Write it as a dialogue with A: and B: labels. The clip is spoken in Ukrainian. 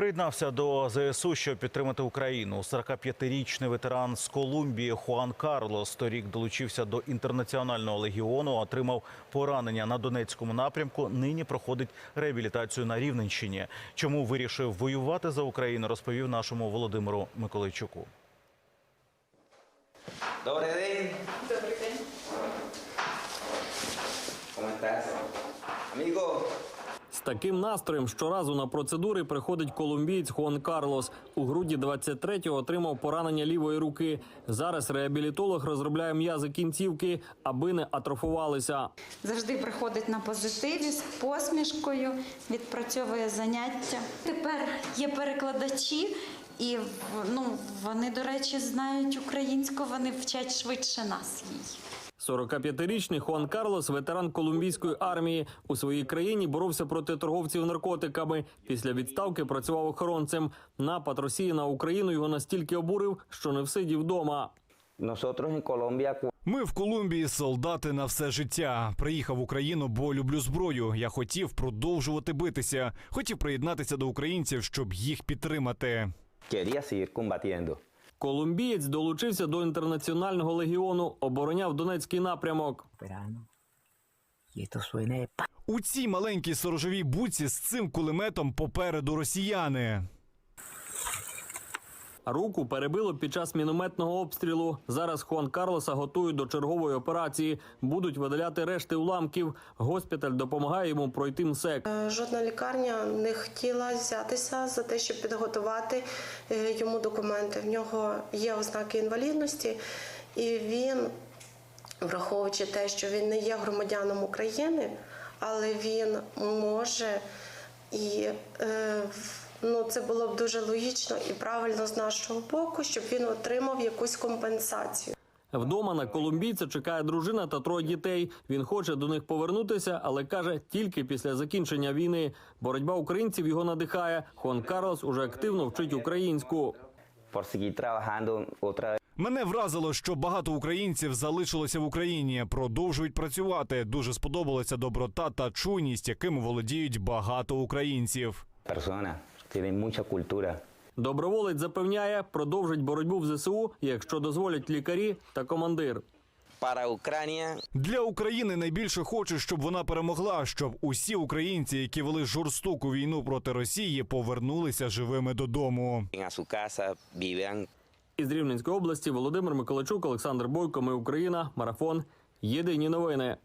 A: Приєднався до ЗСУ, щоб підтримати Україну. 45-річний ветеран з Колумбії Хуан Карлос торік долучився до інтернаціонального легіону, отримав поранення на Донецькому напрямку. Нині проходить реабілітацію на Рівненщині. Чому вирішив воювати за Україну, розповів нашому Володимиру Миколайчуку.
B: Добрий день.
C: Добрий день.
B: ¿Cómo estás? Amigo,
D: З таким настроєм щоразу на процедури приходить колумбієць Хуан Карлос. У грудні 23-го отримав поранення лівої руки. Зараз реабілітолог розробляє м'язи кінцівки, аби не атрофувалися.
C: Завжди приходить на позитиві з посмішкою, відпрацьовує заняття. Тепер є перекладачі, і ну, вони, до речі, знають українську, вони вчать швидше нас їй.
D: 45-річний Хуан Карлос, ветеран колумбійської армії, у своїй країні боровся проти торговців наркотиками. Після відставки працював охоронцем. Напад Росії на Україну його настільки обурив, що не всидів вдома.
E: Ми в Колумбії солдати на все життя. Приїхав в Україну, бо люблю зброю. Я хотів продовжувати битися. Хотів приєднатися до українців, щоб їх підтримати.
B: quería seguir combatiendo.
D: Колумбієць долучився до інтернаціонального легіону, обороняв Донецький напрямок.
E: У цій маленькій сторожовій буці з цим кулеметом попереду росіяни.
D: Руку перебило під час мінометного обстрілу. Зараз Хуан Карлоса готують до чергової операції. Будуть видаляти решти уламків. Госпіталь допомагає йому пройти МСЕК.
F: Е, Жодна лікарня не хотіла взятися за те, щоб підготувати е, йому документи. В нього є ознаки інвалідності, і він, враховуючи те, що він не є громадяном України, але він може і е, це було б дуже логічно і правильно з нашого боку, щоб він отримав якусь компенсацію.
D: Вдома на колумбійця чекає дружина та троє дітей. Він хоче до них повернутися, але каже тільки після закінчення війни. Боротьба українців його надихає. Хуан Карлос уже активно вчить українську.
E: Мене вразило, що багато українців залишилося в Україні, продовжують працювати. Дуже сподобалася доброта та чуйність, якими володіють багато українців.
B: Personas, tienen mucha cultura.
D: Доброволець запевняє, продовжить боротьбу в ЗСУ, якщо дозволять лікарі та командир.
B: Para Ucrania,
E: Для України найбільше хочу, щоб вона перемогла, щоб усі українці, які вели жорстоку війну проти Росії, повернулися живими додому.
D: Із Рівненської області Володимир Миколайчук, Олександр Бойко. Ми Україна. Марафон. Єдині новини.